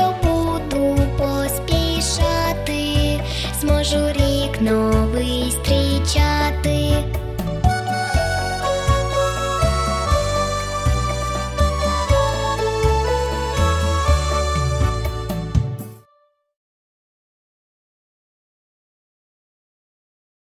що буду поспішати, зможу рік новий.